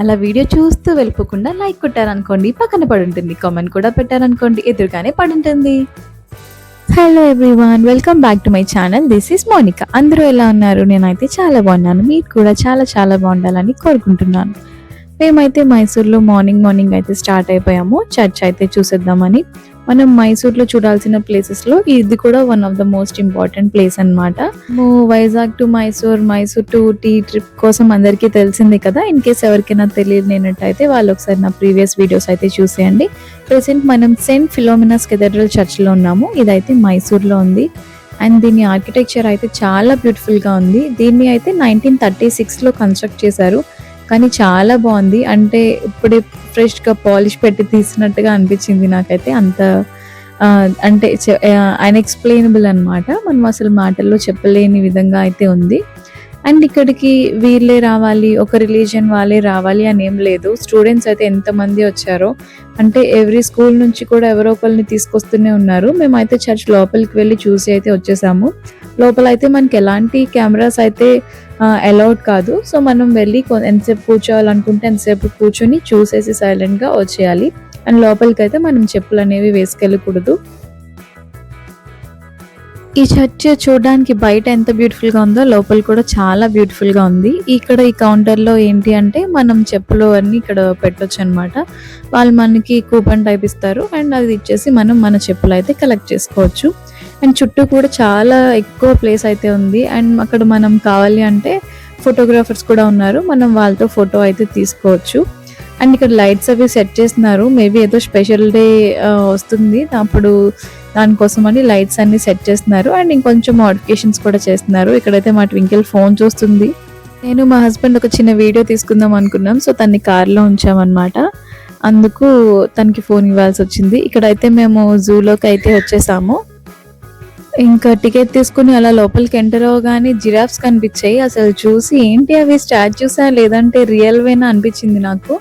అలా వీడియో చూస్తూ వెళ్ళిపోకుండా లైక్ కొట్టారనుకోండి పక్కన పడి ఉంటుంది కామెంట్ కూడా పెట్టారనుకోండి ఎదురుగానే పడి ఉంటుంది hello everyone welcome back to my channel this is Monica అందరూ ఎలా ఉన్నారు? నేనైతే చాలా బాగున్నాను. మీరు కూడా చాలా చాలా బాగుండాలని కోరుకుంటున్నాను. మేమైతే మైసూర్లో మార్నింగ్ మార్నింగ్ అయితే స్టార్ట్ అయిపోయాము. చర్చ్ అయితే చూసేద్దామని. మనం మైసూర్లో చూడాల్సిన ప్లేసెస్లో ఇది కూడా one of the most important place అనమాట Vizag to Mysore Mysore to Ooty trip కోసం అందరికీ తెలిసిందే కదా. ఇన్ కేస్ ఎవరికైనా తెలియలేనట్టయితే వాళ్ళు ఒకసారి నా ప్రీవియస్ వీడియోస్ అయితే చూసేయండి. ప్రెసెంట్ మనం సెయింట్ ఫిలోమినాస్ కెథడ్రల్ చర్చ్లో ఉన్నాము. ఇదైతే మైసూర్లో ఉంది. అండ్ దీని ఆర్కిటెక్చర్ అయితే చాలా బ్యూటిఫుల్గా ఉంది. దీన్ని అయితే నైన్టీన్ థర్టీ సిక్స్లో కన్స్ట్రక్ట్ చేశారు. కానీ చాలా బాగుంది. అంటే ఇప్పుడే ఫ్రెష్గా పాలిష్ పెట్టి తీసినట్టుగా అనిపించింది నాకైతే. అంత అంటే అన్ఎక్స్ప్లెయినబుల్ అనమాట మనం అసలు మాటల్లో చెప్పలేని విధంగా అయితే ఉంది. అండ్ ఇక్కడికి వీళ్ళే రావాలి ఒక రిలీజియన్ వాళ్ళే రావాలి అని ఏం లేదు. స్టూడెంట్స్ అయితే ఎంతమంది వచ్చారో అంటే ఎవ్రీ స్కూల్ నుంచి కూడా ఎవరో ఒకరిని తీసుకొస్తూనే ఉన్నారు. మేమైతే చర్చ్ లోపలికి వెళ్ళి చూసి అయితే వచ్చేసాము. లోపల అయితే మనకి ఎలాంటి కెమెరాస్ అయితే అలౌడ్ కాదు. సో మనం వెళ్ళి ఎంతసేపు కూర్చోవాలనుకుంటే ఎంతసేపు కూర్చొని చూసేసి సైలెంట్గా వచ్చేయాలి. అండ్ లోపలికి అయితే మనం చెప్పులు అనేవి వేసుకెళ్ళకూడదు. ఈ చర్చ్ చూడడానికి బయట ఎంత బ్యూటిఫుల్గా ఉందో లోపల కూడా చాలా బ్యూటిఫుల్గా ఉంది. ఇక్కడ ఈ కౌంటర్లో ఏంటి అంటే మనం చెప్పులు అన్ని ఇక్కడ పెట్టొచ్చు అనమాట వాళ్ళు మనకి కూపన్ టైప్ ఇస్తారు. అండ్ అది ఇచ్చేసి మనం మన చెప్పులు అయితే కలెక్ట్ చేసుకోవచ్చు. అండ్ చుట్టూ కూడా చాలా ఎక్కువ ప్లేస్ అయితే ఉంది. అండ్ అక్కడ మనం కావాలి అంటే ఫోటోగ్రాఫర్స్ కూడా ఉన్నారు. మనం వాళ్ళతో ఫోటో అయితే తీసుకోవచ్చు. అండ్ ఇక్కడ లైట్స్ అవి సెట్ చేస్తున్నారు. మేబీ ఏదో స్పెషల్ డే వస్తుంది. అప్పుడు దానికోసం అని లైట్స్ అన్ని సెట్ చేస్తున్నారు. అండ్ ఇంకొంచెం మోడిఫికేషన్స్ కూడా చేస్తున్నారు. ఇక్కడైతే మా ట్వింకిల్ ఫోన్ చూస్తుంది. నేను మా హస్బెండ్ ఒక చిన్న వీడియో తీసుకుందాం అనుకున్నాం. సో తన్ని కార్లో ఉంచామన్నమాట. అందుకు తనకి ఫోన్ ఇవ్వాల్సి వచ్చింది. ఇక్కడైతే మేము జూలోకి అయితే వచ్చేసాము. ఇంకా టికెట్ తీసుకుని అలా లోపలికి ఎంటర్ అవగానే జిరాఫ్స్ కనిపించాయి. అసలు చూసి ఏంటి అవి స్టాచ్యూసా లేదంటే రియల్ వేనా అనిపించింది నాకు.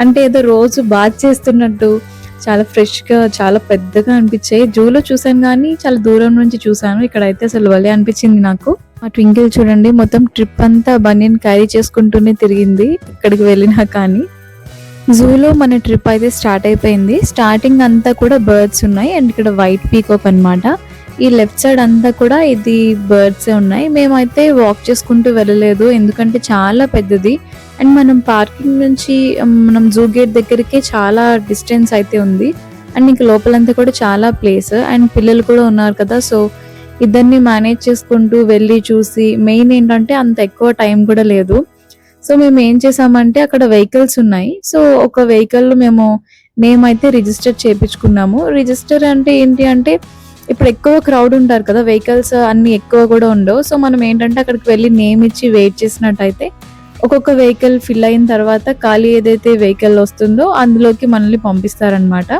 అంటే ఏదో రోజు బాత్ చేస్తున్నట్టు చాలా ఫ్రెష్గా చాలా పెద్దగా అనిపించాయి. జూలో చూసాను కానీ చాలా దూరం నుంచి చూసాను ఇక్కడ అయితే అసలు భలే అనిపించింది నాకు. ఆ ట్వింకిల్ చూడండి మొత్తం ట్రిప్ అంతా బనియన్ క్యారీ చేసుకుంటూనే తిరిగింది ఇక్కడికి వెళ్ళినా కానీ. జూలో మన ట్రిప్ అయితే స్టార్ట్ అయిపోయింది. స్టార్టింగ్ అంతా కూడా బర్డ్స్ ఉన్నాయి అండ్ ఇక్కడ వైట్ పీకాక్ అన్నమాట. ఈ లెఫ్ట్ సైడ్ అంతా కూడా ఇది బర్డ్స్ ఉన్నాయి. మేమైతే వాక్ చేసుకుంటూ వెళ్ళలేదు ఎందుకంటే చాలా పెద్దది. అండ్ మనం పార్కింగ్ నుంచి మనం జూ గేట్ దగ్గరికి చాలా డిస్టెన్స్ అయితే ఉంది. అండ్ ఇంక లోపలంతా కూడా చాలా ప్లేస్. అండ్ పిల్లలు కూడా ఉన్నారు కదా సో ఇద్దరిని మేనేజ్ చేసుకుంటూ వెళ్ళి చూసి మెయిన్ ఏంటంటే అంత ఎక్కువ టైం కూడా లేదు. సో మేము ఏం చేసామంటే అక్కడ వెహికల్స్ ఉన్నాయి. సో ఒక వెహికల్ మేము నేమ్ అయితే రిజిస్టర్ చేయించుకున్నాము రిజిస్టర్ అంటే ఏంటి అంటే ఇప్పుడు ఎక్కువ క్రౌడ్ ఉంటారు కదా వెహికల్స్ అన్ని ఎక్కువ కూడా ఉండవు. సో మనం ఏంటంటే అక్కడికి వెళ్ళి నేమ్ ఇచ్చి వెయిట్ చేసినట్టయితే ఒక్కొక్క వెహికల్ ఫిల్ అయిన తర్వాత ఖాళీ ఏదైతే వెహికల్ వస్తుందో అందులోకి మనల్ని పంపిస్తారనమాట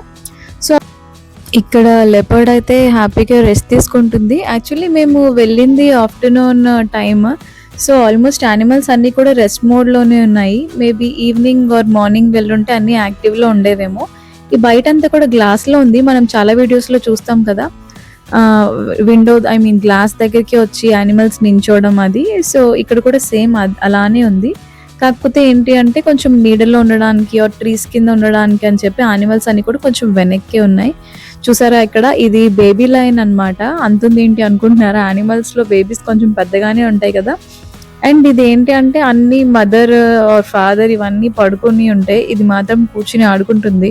సో ఇక్కడ లెపర్డ్ అయితే హ్యాపీగా రెస్ట్ తీసుకుంటుంది. యాక్చువల్లీ మేము వెళ్ళింది afternoon time so almost animals అన్నీ కూడా రెస్ట్ మోడ్లోనే ఉన్నాయి. మేబీ ఈవినింగ్ ఆర్ మార్నింగ్ వెళ్ళుంటే అన్నీ యాక్టివ్లో ఉండేవేమో. ఈ బయట అంతా కూడా గ్లాస్లో ఉంది. మనం చాలా వీడియోస్లో చూస్తాం కదా. విండో ఐ మీన్ గ్లాస్ దగ్గరికి వచ్చి యానిమల్స్ నించోవడం అది. సో ఇక్కడ కూడా సేమ్ అలానే ఉంది. కాకపోతే ఏంటి అంటే కొంచెం నీడలో ఉండడానికి ఆర్ ట్రీస్ కింద ఉండడానికి అని చెప్పి యానిమల్స్ అన్ని కూడా కొంచెం వెనక్కి ఉన్నాయి. చూసారా ఇక్కడ? ఇది బేబీ లైన్ అన్నమాట. అంతుంది ఏంటి అనుకుంటున్నారా? యానిమల్స్లో బేబీస్ కొంచెం పెద్దగానే ఉంటాయి కదా. అండ్ ఇది ఏంటి అంటే అన్ని మదర్ ఆర్ ఫాదర్ ఇవన్నీ పడుకొని ఉంటాయి ఇది మాత్రం కూర్చుని ఆడుకుంటుంది.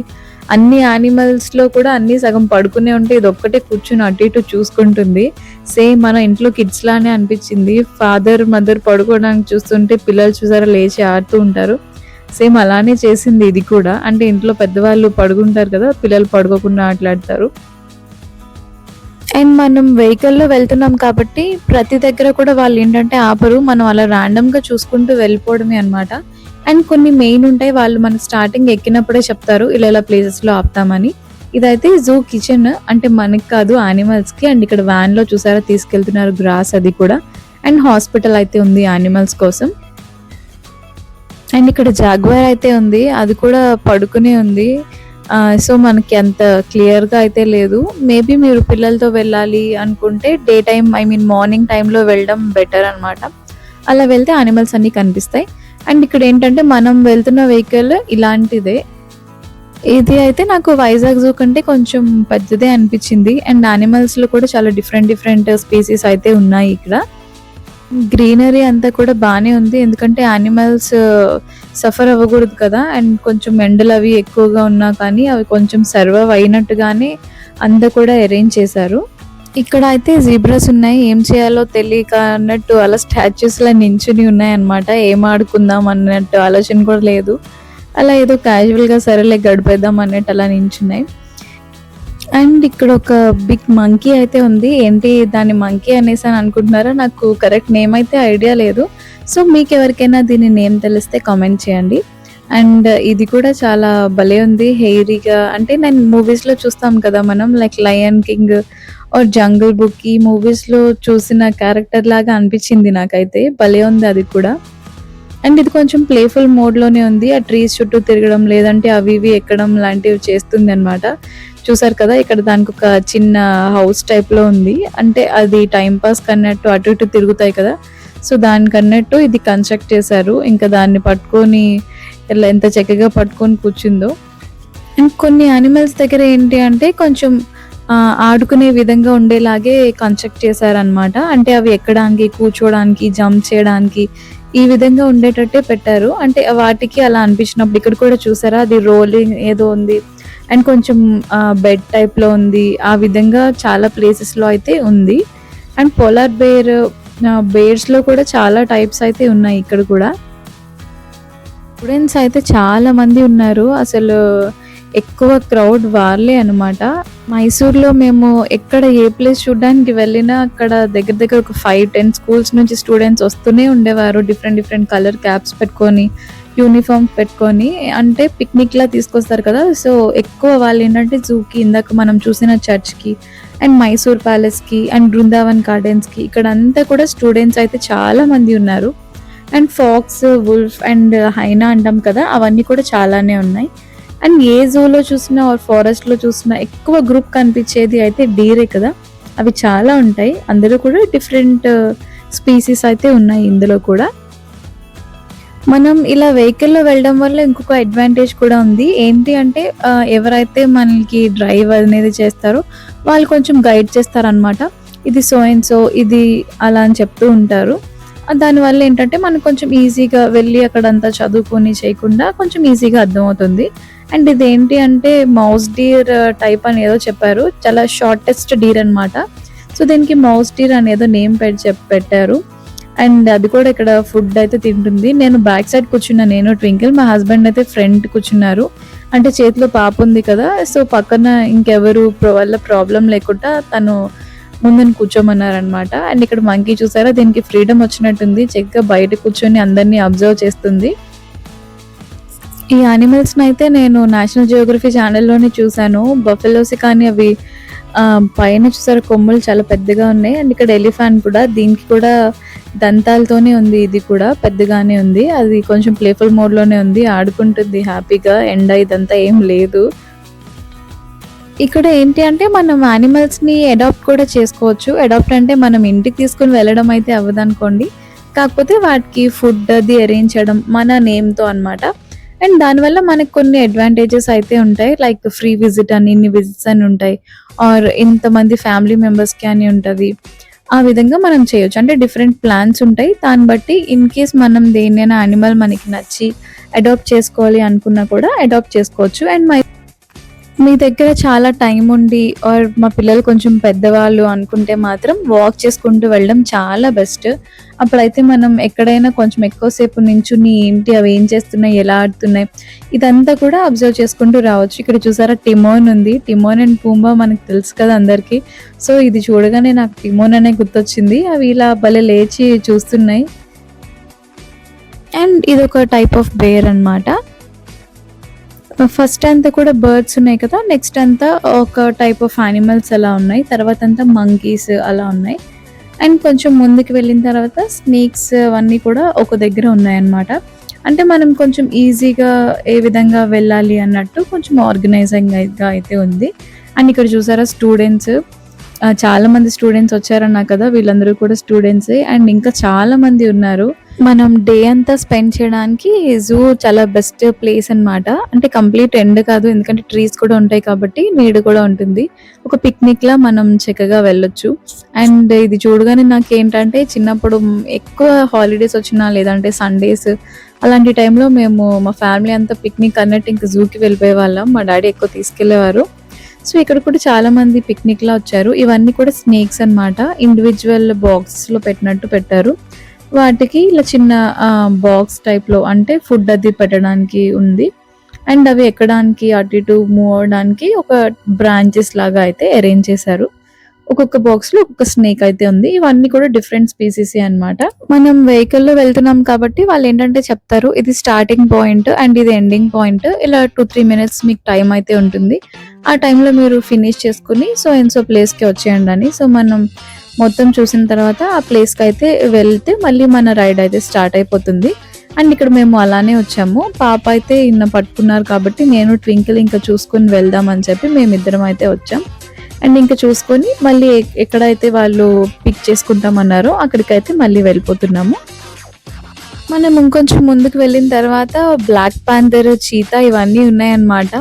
అన్ని యానిమల్స్లో కూడా అన్ని సగం పడుకునే ఉంటే ఇది ఒక్కటే కూర్చుని అటు ఇటు చూసుకుంటుంది. సేమ్ మన ఇంట్లో కిడ్స్ లానే అనిపించింది. ఫాదర్ మదర్ పడుకోవడానికి చూస్తుంటే పిల్లలు చూసారా లేచి ఆడుతూ ఉంటారు. సేమ్ అలానే చేసింది ఇది కూడా. అంటే ఇంట్లో పెద్దవాళ్ళు పడుకుంటారు కదా పిల్లలు పడుకోకుండా ఆటలాడతారు. అండ్ మనం వెహికల్లో వెళ్తున్నాం కాబట్టి ప్రతి దగ్గర కూడా వాళ్ళు ఏంటంటే ఆపరు. మనం అలా ర్యాండమ్గా గా చూసుకుంటూ వెళ్ళిపోవడమే అనమాట అండ్ కొన్ని మెయిన్ ఉంటాయి వాళ్ళు మన స్టార్టింగ్ ఎక్కినప్పుడే చెప్తారు ఇలా ఇలా ప్లేసెస్లో ఆపుతామని. ఇదైతే జూ కిచెన్ అంటే మనకి కాదు యానిమల్స్కి అండ్ ఇక్కడ వ్యాన్లో చూసారా తీసుకెళ్తున్నారు గ్రాస్ అది కూడా. అండ్ హాస్పిటల్ అయితే ఉంది యానిమల్స్ కోసం. అండ్ ఇక్కడ జాగ్వార్ అయితే ఉంది అది కూడా పడుకునే ఉంది. సో మనకి అంత క్లియర్గా అయితే లేదు. మేబీ మీరు పిల్లలతో వెళ్ళాలి అనుకుంటే day time I mean morning టైంలో వెళ్ళడం బెటర్ అన్నమాట. అలా వెళ్తే యానిమల్స్ అన్నీ కనిపిస్తాయి. అండ్ ఇక్కడ ఏంటంటే మనం వెళ్తున్న వెహికల్ ఇలాంటిదే. ఇది అయితే నాకు వైజాగ్ జూ కంటే కొంచెం పెద్దదే అనిపించింది. అండ్ యానిమల్స్లో కూడా చాలా డిఫరెంట్ డిఫరెంట్ స్పీసీస్ అయితే ఉన్నాయి ఇక్కడ. గ్రీనరీ అంతా కూడా బాగానే ఉంది. ఎందుకంటే యానిమల్స్ సఫర్ uh, అవ్వకూడదు కదా. అండ్ కొంచెం ఎండలు అవి ఎక్కువగా ఉన్నా కానీ అవి కొంచెం సర్వైవ్ అయినట్టుగానే అంతా కూడా అరేంజ్ చేశారు. ఇక్కడ అయితే జీబ్రాస్ ఉన్నాయి. ఏం చేయాలో తెలియక అన్నట్టు అలా స్టాచ్యూస్ లా నించుని ఉన్నాయి అనమాట ఏం ఆడుకుందాం అన్నట్టు ఆలోచన కూడా లేదు. అలా ఏదో క్యాజువల్గా సరేలే గడిపేద్దాం అన్నట్టు అలా నించున్నాయి. అండ్ ఇక్కడ ఒక బిగ్ మంకీ అయితే ఉంది. ఏంటి దాని మంకీ అనేసి అని అనుకుంటున్నారా? నాకు కరెక్ట్ నేమ్ అయితే ఐడియా లేదు. సో మీకు ఎవరికైనా దీని నేమ్ తెలిస్తే కామెంట్ చేయండి. అండ్ ఇది కూడా చాలా భలే ఉంది. హెయిరీగా అంటే నేను మూవీస్లో చూస్తాం కదా మనం like Lion King Jungle Book ఈ మూవీస్లో చూసిన క్యారెక్టర్ లాగా అనిపించింది నాకైతే. భలే ఉంది అది కూడా. అండ్ ఇది కొంచెం ప్లేఫుల్ మోడ్లోనే ఉంది. ఆ ట్రీస్ చుట్టూ తిరగడం లేదంటే అవి ఇవి ఎక్కడం లాంటివి చేస్తుంది అనమాట చూసారు కదా ఇక్కడ దానికి ఒక చిన్న హౌస్ టైప్లో ఉంది. అంటే అది టైం పాస్ కన్నట్టు అటు ఇటు తిరుగుతాయి కదా. సో దానికన్నట్టు ఇది కన్స్ట్రక్ట్ చేశారు. ఇంకా దాన్ని పట్టుకొని ఇలా ఎంత చక్కగా పట్టుకొని కూర్చుందో. అండ్ కొన్ని యానిమల్స్ దగ్గర ఏంటి అంటే కొంచెం ఆడుకునే విధంగా ఉండేలాగే కన్స్ట్రక్ట్ చేశారనమాట అంటే అవి ఎక్కడానికి కూర్చోడానికి జంప్ చేయడానికి ఈ విధంగా ఉండేటట్టే పెట్టారు. అంటే వాటికి అలా అనిపించినప్పుడు ఇక్కడ కూడా చూసారా? అది రోలింగ్ ఏదో ఉంది. అండ్ కొంచెం బెడ్ టైప్లో ఉంది. ఆ విధంగా చాలా ప్లేసెస్లో అయితే ఉంది. అండ్ పోలార్ బేర్ బేర్స్లో కూడా చాలా టైప్స్ అయితే ఉన్నాయి ఇక్కడ కూడా. స్టూడెంట్స్ అయితే చాలా మంది ఉన్నారు. అసలు ఎక్కువ క్రౌడ్ వాళ్ళే అనమాట మైసూర్లో మేము ఎక్కడ ఏ ప్లేస్ చూడడానికి వెళ్ళినా అక్కడ దగ్గర దగ్గర ఒక ఫైవ్ టెన్ స్కూల్స్ నుంచి స్టూడెంట్స్ వస్తూనే ఉండేవారు. డిఫరెంట్ డిఫరెంట్ కలర్ క్యాప్స్ పెట్టుకొని యూనిఫామ్ పెట్టుకొని అంటే పిక్నిక్లా తీసుకొస్తారు కదా. సో ఎక్కువ వాళ్ళు ఏంటంటే జూకి ఇందాక మనం చూసిన చర్చ్కి అండ్ మైసూర్ ప్యాలెస్కి అండ్ బృందావన్ గార్డెన్స్కి ఇక్కడ అంతా కూడా స్టూడెంట్స్ అయితే చాలా మంది ఉన్నారు. అండ్ ఫాక్స్ వుల్ఫ్ అండ్ హైనా అంటాం కదా అవన్నీ కూడా చాలానే ఉన్నాయి. అండ్ ఏ జూలో చూసినా ఆర్ ఫారెస్ట్లో చూసినా ఎక్కువ గ్రూప్ కనిపించేది అయితే డీరే కదా. అవి చాలా ఉంటాయి. అందులో కూడా డిఫరెంట్ స్పీసీస్ అయితే ఉన్నాయి ఇందులో కూడా. మనం ఇలా వెహికల్లో వెళ్ళడం వల్ల ఇంకొక అడ్వాంటేజ్ కూడా ఉంది. ఏంటి అంటే ఎవరైతే మనకి డ్రైవ్ అనేది చేస్తారో వాళ్ళు కొంచెం గైడ్ చేస్తారనమాట ఇది సో అండ్ సో ఇది అలా అని చెప్తూ ఉంటారు. దానివల్ల ఏంటంటే మనం కొంచెం ఈజీగా వెళ్ళి అక్కడంతా చదువుకొని చేయకుండా కొంచెం ఈజీగా అర్థమవుతుంది. అండ్ ఇది ఏంటి అంటే మౌస్ డీర్ uh, టైప్ అని ఏదో చెప్పారు. చాలా షార్టెస్ట్ డీర్ అన్నమాట. సో దీనికి మౌస్ డీర్ అనేదో నేమ్ పెట్టి చెప్ పెట్టారు. అండ్ అది కూడా ఇక్కడ ఫుడ్ అయితే తింటుంది. నేను బ్యాక్ సైడ్ కూర్చున్నా నేను ట్వింకిల్ మా హస్బెండ్ అయితే ఫ్రంట్ కూర్చున్నారు. అంటే చేతిలో పాప ఉంది కదా సో పక్కన ఇంకెవరు వల్ల ప్రాబ్లం లేకుండా తను ముందని కూర్చోమన్నారనమాట అండ్ ఇక్కడ మంకీ చూసారా? దీనికి ఫ్రీడమ్ వచ్చినట్టుంది. చక్కగా బయట కూర్చొని అందరినీ అబ్జర్వ్ చేస్తుంది. ఈ యానిమల్స్ అయితే నేను నేషనల్ జియోగ్రఫీ ఛానల్లోనే చూశాను. బఫెలోస్ కానీ అవి పైన చూసారు కొమ్ములు చాలా పెద్దగా ఉన్నాయి. అండ్ ఇక్కడ ఎలిఫాంట్ కూడా దీనికి కూడా దంతాలతోనే ఉంది ఇది కూడా పెద్దగానే ఉంది. అది కొంచెం ప్లేఫుల్ మోడ్లోనే ఉంది ఆడుకుంటుంది హ్యాపీగా ఎండ ఇదంతా ఏం లేదు. ఇక్కడ ఏంటి అంటే మనం యానిమల్స్ని అడాప్ట్ కూడా చేసుకోవచ్చు. అడాప్ట్ అంటే మనం ఇంటికి తీసుకుని వెళ్ళడం అయితే అవ్వదనుకోండి. కాకపోతే వాటికి ఫుడ్ అది అరేంజ్ చేయడం మన నేమ్తో అనమాట అన్నమాట. అండ్ దానివల్ల మనకు కొన్ని అడ్వాంటేజెస్ అయితే ఉంటాయి. లైక్ ఫ్రీ విజిట్ అని ఇన్ని విజిట్స్ అని ఉంటాయి. ఆర్ ఇంతమంది ఫ్యామిలీ మెంబర్స్కి అని ఉంటుంది. ఆ విధంగా మనం చేయొచ్చు. అంటే డిఫరెంట్ ప్లాన్స్ ఉంటాయి. దాన్ని బట్టి ఇన్ కేస్ మనం దేన్నైనా యానిమల్ మనకి నచ్చి అడాప్ట్ చేసుకోవాలి అనుకున్నా కూడా అడాప్ట్ చేసుకోవచ్చు. అండ్ మై మీ దగ్గర చాలా టైం ఉండి ఆర్ మా పిల్లలు కొంచెం పెద్దవాళ్ళు అనుకుంటే మాత్రం వాక్ చేసుకుంటూ వెళ్ళడం చాలా బెస్ట్. అప్పుడైతే మనం ఎక్కడైనా కొంచెం ఎక్కువసేపు నించుని ఏంటి అవి ఏం చేస్తున్నాయి ఎలా ఆడుతున్నాయి ఇదంతా కూడా అబ్జర్వ్ చేసుకుంటూ రావచ్చు. ఇక్కడ చూసారా టిమోన్ ఉంది. టిమోన్ అండ్ పూంబా మనకు తెలుసు కదా అందరికీ. సో ఇది చూడగానే నాకు టిమోన్ అనే గుర్తొచ్చింది. అవి ఇలా భలే లేచి చూస్తున్నాయి. అండ్ ఇది ఒక టైప్ ఆఫ్ బేర్ అనమాట ఫస్ట్ అంతా కూడా బర్డ్స్ ఉన్నాయి కదా నెక్స్ట్ అంతా ఒక టైప్ ఆఫ్ యానిమల్స్ అలా ఉన్నాయి తర్వాత అంతా మంకీస్ అలా ఉన్నాయి. అండ్ కొంచెం ముందుకు వెళ్ళిన తర్వాత స్నేక్స్ అవన్నీ కూడా ఒక దగ్గర ఉన్నాయన్నమాట. అంటే మనం కొంచెం ఈజీగా ఏ విధంగా వెళ్ళాలి అన్నట్టు కొంచెం ఆర్గనైజింగ్గా అయితే ఉంది. అండ్ ఇక్కడ చూసారా స్టూడెంట్స్ చాలామంది చాలా మంది స్టూడెంట్స్ వచ్చారన్నా కదా వీళ్ళందరూ కూడా స్టూడెంట్సే అండ్ ఇంకా చాలా మంది ఉన్నారు. మనం డే అంతా స్పెండ్ చేయడానికి జూ చాలా బెస్ట్ ప్లేస్ అన్నమాట. అంటే కంప్లీట్ ఎండ్ కాదు ఎందుకంటే ట్రీస్ కూడా ఉంటాయి కాబట్టి నీడ కూడా ఉంటుంది. ఒక పిక్నిక్ లా మనం చక్కగా వెళ్ళొచ్చు. అండ్ ఇది చూడగానే నాకు ఏంటంటే చిన్నప్పుడు ఎక్కువ హాలిడేస్ వచ్చినా లేదంటే సండేస్ అలాంటి టైంలో మేము మా ఫ్యామిలీ అంతా పిక్నిక్ అన్నట్టు ఇంకా జూకి వెళ్ళిపోయే వాళ్ళం. మా డాడీ ఎక్కువ తీసుకెళ్ళేవారు సో ఇక్కడ కూడా చాలా మంది పిక్నిక్ లా వచ్చారు. ఇవన్నీ కూడా స్నేక్స్ అన్నమాట. ఇండివిజువల్ బాక్స్లో పెట్టినట్టు పెట్టారు. వాటికి ఇలా చిన్న బాక్స్ టైప్లో అంటే ఫుడ్ అది పెట్టడానికి ఉంది. అండ్ అవి ఎక్కడానికి అటు ఇటు మూవ్ అవడానికి ఒక బ్రాంచెస్ లాగా అయితే అరేంజ్ చేశారు. ఒక్కొక్క బాక్స్లో ఒక్కొక్క స్నేక్ అయితే ఉంది. ఇవన్నీ కూడా డిఫరెంట్ స్పీసీస్ అన్నమాట. మనం వెహికల్లో వెళ్తున్నాం కాబట్టి వాళ్ళు ఏంటంటే చెప్తారు ఇది స్టార్టింగ్ పాయింట్ అండ్ ఇది ఎండింగ్ పాయింట్ ఇలా టూ త్రీ మినిట్స్ మీకు టైం అయితే ఉంటుంది. ఆ టైంలో మీరు ఫినిష్ చేసుకుని సో ఎన్సో ప్లేస్కి వచ్చేయండి అని. సో మనం మొత్తం చూసిన తర్వాత ఆ ప్లేస్కి అయితే వెళ్తే మళ్ళీ మన రైడ్ అయితే స్టార్ట్ అయిపోతుంది. అండ్ ఇక్కడ మేము అలానే వచ్చాము. పాప అయితే ఇన్న పట్టుకున్నారు కాబట్టి నేను ట్వింకిల్ ఇంకా చూసుకుని వెళ్దాం అని చెప్పి మేమిద్దరం అయితే వచ్చాం. అండ్ ఇంకా చూసుకొని మళ్ళీ ఎక్కడైతే వాళ్ళు పిక్ చేసుకుంటామన్నారో అక్కడికైతే మళ్ళీ వెళ్ళిపోతున్నాము. మనం ఇంకొంచెం ముందుకు వెళ్ళిన తర్వాత బ్లాక్ పాంథర్ చీతా ఇవన్నీ ఉన్నాయన్నమాట.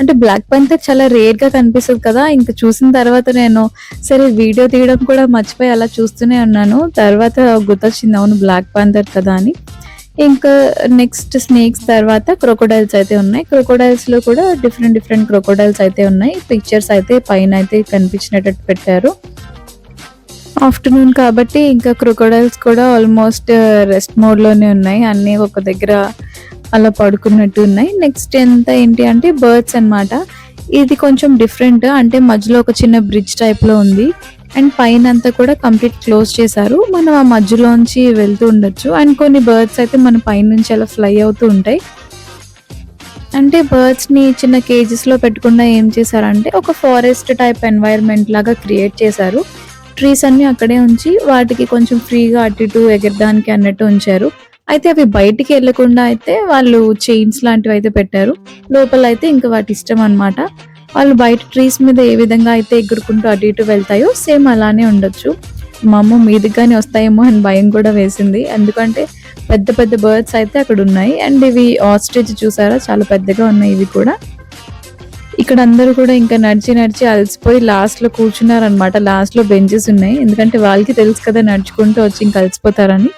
అంటే బ్లాక్ పాంథర్ చాలా రేర్గా కనిపిస్తుంది కదా. ఇంకా చూసిన తర్వాత నేను సరే వీడియో తీయడం కూడా మర్చిపోయి అలా చూస్తూనే ఉన్నాను. తర్వాత గుర్తొచ్చింది అవును బ్లాక్ పాంథర్ కదా అని. ఇంకా నెక్స్ట్ స్నేక్స్ తర్వాత క్రొకోడైల్స్ అయితే ఉన్నాయి. క్రొకోడైల్స్లో కూడా డిఫరెంట్ డిఫరెంట్ క్రొకోడైల్స్ అయితే ఉన్నాయి. పిక్చర్స్ అయితే పైన అయితే కనిపించినట్టు పెట్టారు. ఆఫ్టర్నూన్ కాబట్టి ఇంకా క్రొకోడైల్స్ కూడా ఆల్మోస్ట్ రెస్ట్ మోడ్లోనే ఉన్నాయి. అన్ని ఒక దగ్గర అలా పడుకున్నట్టు ఉన్నాయి. నెక్స్ట్ ఎంత ఏంటి అంటే బర్డ్స్ అన్నమాట. ఇది కొంచెం డిఫరెంట్. అంటే మధ్యలో ఒక చిన్న బ్రిడ్జ్ టైప్లో ఉంది. అండ్ పైన అంతా కూడా కంప్లీట్ క్లోజ్ చేశారు. మనం ఆ మధ్యలోంచి వెళ్తూ ఉండొచ్చు. అండ్ కొన్ని బర్డ్స్ అయితే మన పైన నుంచి అలా ఫ్లై అవుతూ ఉంటాయి. అంటే బర్డ్స్ని చిన్న కేజెస్లో పెట్టకుండా ఏం చేశారంటే ఒక ఫారెస్ట్ టైప్ ఎన్వైరన్మెంట్ లాగా క్రియేట్ చేశారు. ట్రీస్ అన్ని అక్కడే ఉంచి వాటికి కొంచెం ఫ్రీగా అటు ఇటు ఎగరడానికి అన్నట్టు ఉంచారు. అయితే అవి బయటికి వెళ్ళకుండా అయితే వాళ్ళు చైన్స్ లాంటివి అయితే పెట్టారు. లోపల అయితే ఇంకా వాటి ఇష్టం అన్నమాట. వాళ్ళు బయట ట్రీస్ మీద ఏ విధంగా అయితే ఎగురుకుంటూ అటు ఇటు వెళ్తాయో సేమ్ అలానే ఉండొచ్చు. మా అమ్మ కానీ వస్తాయేమో అని భయం కూడా వేసింది. ఎందుకంటే పెద్ద పెద్ద బర్డ్స్ అయితే అక్కడ ఉన్నాయి. అండ్ ఇవి ఆస్ట్రిచ్ చూసారా? చాలా పెద్దగా ఉన్నాయి ఇవి కూడా. ఇక్కడ అందరూ కూడా ఇంకా నడిచి నడిచి అలసిపోయి లాస్ట్లో కూర్చున్నారు అనమాట లాస్ట్లో బెంచెస్ ఉన్నాయి. ఎందుకంటే వాళ్ళకి తెలుసు కదా నడుచుకుంటూ వచ్చి ఇంకా అలసిపోతారని.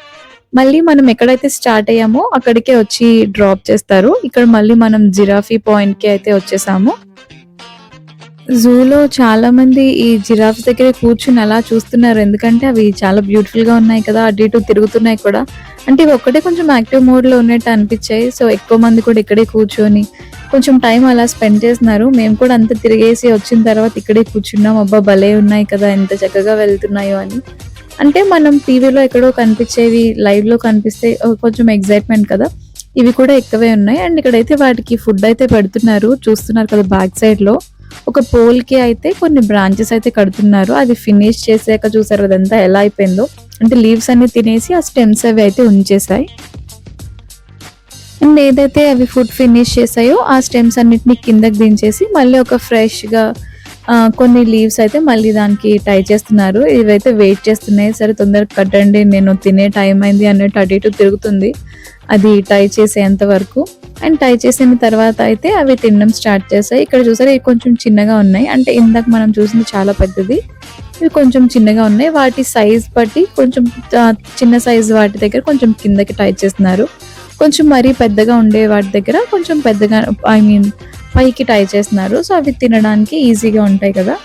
మళ్ళీ మనం ఎక్కడైతే స్టార్ట్ అయ్యామో అక్కడికే వచ్చి డ్రాప్ చేస్తారు. ఇక్కడ మళ్ళీ మనం జిరాఫీ పాయింట్కి అయితే వచ్చేసాము. జూలో చాలా మంది ఈ జిరాఫ్స్ దగ్గర కూర్చుని అలా చూస్తున్నారు. ఎందుకంటే అవి చాలా బ్యూటిఫుల్గా ఉన్నాయి కదా. అటు ఇటు తిరుగుతున్నాయి కూడా. అంటే ఇవి ఒక్కటే కొంచెం యాక్టివ్ మోడ్లో ఉన్నట్టు అనిపించాయి. సో ఎక్కువ మంది కూడా ఇక్కడే కూర్చొని కొంచెం టైం అలా స్పెండ్ చేస్తున్నారు. మేము కూడా అంత తిరిగేసి వచ్చిన తర్వాత ఇక్కడే కూర్చున్నాం. అబ్బా భలే ఉన్నాయి కదా ఎంత చక్కగా వెళ్తున్నాయో అని. అంటే మనం టీవీలో ఎక్కడో కనిపించేవి లైవ్లో కనిపిస్తే కొంచెం ఎగ్జైట్మెంట్ కదా. ఇవి కూడా ఎక్కువే ఉన్నాయి. అండ్ ఇక్కడైతే వాటికి ఫుడ్ అయితే పెడుతున్నారు. చూస్తున్నారు కదా బ్యాక్ సైడ్లో. ఒక పోల్కి అయితే కొన్ని బ్రాంచెస్ అయితే కడుతున్నారు. అది ఫినిష్ చేసాక చూసారు అదంతా ఎలా అయిపోయిందో. అంటే లీవ్స్ అన్ని తినేసి ఆ స్టెమ్స్ అవి అయితే ఉంచేసాయి అండ్ ఏదైతే అవి ఫుడ్ ఫినిష్ చేసాయో ఆ స్టెమ్స్ అన్నిటిని కిందకి దించేసి మళ్ళీ ఒక ఫ్రెష్గా కొన్ని లీవ్స్ అయితే మళ్ళీ దానికి టై చేస్తున్నారు. ఇవైతే వెయిట్ చేస్తున్నాయి. సరే తొందరగా కట్టండి నేను తినే టైం అయింది అన్నట్టు అటు ఇటు తిరుగుతుంది. అది టై చేసేంత వరకు. అండ్ టై చేసిన తర్వాత అయితే అవి తినడం స్టార్ట్ చేస్తాయి ఇక్కడ చూసారా కొంచెం చిన్నగా ఉన్నాయి. అంటే ఇందాక మనం చూసింది చాలా పెద్దది. ఇవి కొంచెం చిన్నగా ఉన్నాయి. వాటి సైజ్ బట్టి కొంచెం చిన్న సైజ్ వాటి దగ్గర కొంచెం కిందకి టైట్ చేస్తున్నారు. కొంచెం మరీ పెద్దగా ఉండే వాటి దగ్గర కొంచెం పెద్దగా ఐ మీన్ పైకి టై చేస్తున్నారు. సో అవి తినడానికి ఈజీగా ఉంటాయి కదా.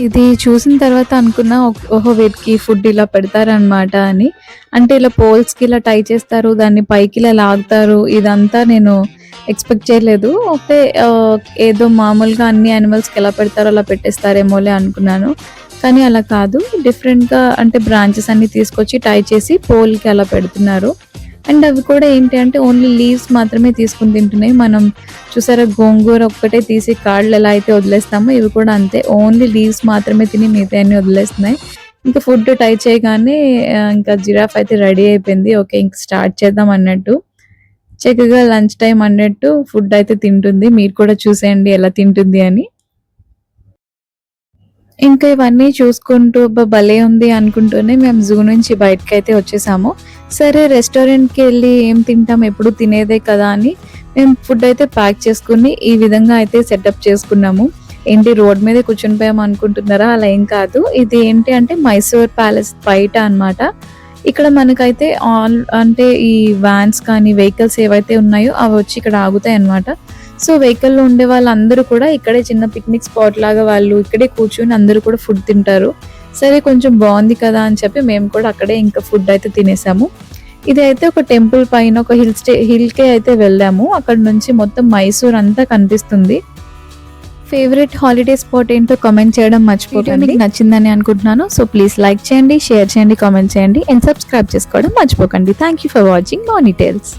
ఇది చూసిన తర్వాత అనుకున్నా ఓహో వీటికి ఫుడ్ ఇలా పెడతారనమాట అని. అంటే ఇలా పోల్స్కి ఇలా టై చేస్తారు దాన్ని పైకి ఇలా లాగుతారు. ఇదంతా నేను ఎక్స్పెక్ట్ చేయలేదు. ఓకే ఏదో మామూలుగా అన్ని యానిమల్స్కి ఎలా పెడతారో అలా పెట్టేస్తారేమోలే అనుకున్నాను. కానీ అలా కాదు. డిఫరెంట్గా అంటే బ్రాంచెస్ అన్ని తీసుకొచ్చి టై చేసి పోల్కి అలా పెడుతున్నారు. అండ్ అవి కూడా ఏంటి అంటే ఓన్లీ లీవ్స్ మాత్రమే తీసుకుని తింటున్నాయి. మనం చూసారా గోంగూర ఒక్కటే తీసి కాళ్ళు ఎలా అయితే వదిలేస్తామో ఇవి కూడా అంతే. ఓన్లీ లీవ్స్ మాత్రమే తిని మిగతా అన్ని వదిలేస్తున్నాయి. ఇంకా ఫుడ్ టై చేయగానే ఇంకా జిరాఫ్ అయితే రెడీ అయిపోయింది. ఓకే ఇంక స్టార్ట్ చేద్దాం అన్నట్టు. చక్కగా లంచ్ టైం అన్నట్టు ఫుడ్ అయితే తింటుంది. మీరు కూడా చూసేయండి ఎలా తింటుంది అని. ఇంకా ఇవన్నీ చూసుకుంటూ "అబ్బా! భలే ఉంది అనుకుంటూనే మేము జూ నుంచి బయటకి అయితే వచ్చేసాము. సరే రెస్టారెంట్కి వెళ్ళి ఏం తింటాం ఎప్పుడు తినేదే కదా అని మేము ఫుడ్ అయితే ప్యాక్ చేసుకుని ఈ విధంగా అయితే సెటప్ చేసుకున్నాము. ఏంటి రోడ్ మీద కూర్చొని పోయాం అనుకుంటున్నారా? అలా ఏం కాదు. ఇది ఏంటి అంటే మైసూర్ ప్యాలెస్ బయట అన్నమాట. ఇక్కడ మనకైతే ఆల్ అంటే ఈ వ్యాన్స్ కానీ వెహికల్స్ ఏవైతే ఉన్నాయో అవి వచ్చి ఇక్కడ ఆగుతాయి అనమాట సో వెహికల్లో ఉండే వాళ్ళందరూ కూడా ఇక్కడే చిన్న పిక్నిక్ స్పాట్ లాగా వాళ్ళు ఇక్కడే కూర్చొని అందరూ కూడా ఫుడ్ తింటారు. సరే కొంచెం బాగుంది కదా అని చెప్పి మేము కూడా అక్కడే ఇంకా ఫుడ్ అయితే తినేసాము. ఇది అయితే ఒక టెంపుల్ పైన ఒక హిల్ స్టే హిల్కే అయితే వెళ్ళాము అక్కడ నుంచి మొత్తం మైసూర్ అంతా కనిపిస్తుంది. ఫేవరెట్ హాలిడే స్పాట్ ఏంటో కామెంట్ చేయడం మర్చిపోకండి. మీకు నచ్చిందని అనుకుంటున్నాను. సో ప్లీజ్ లైక్ చేయండి షేర్ చేయండి కామెంట్ చేయండి అండ్ సబ్స్క్రైబ్ చేసుకోవడం మర్చిపోకండి. Thank you for watching మానిటేల్స్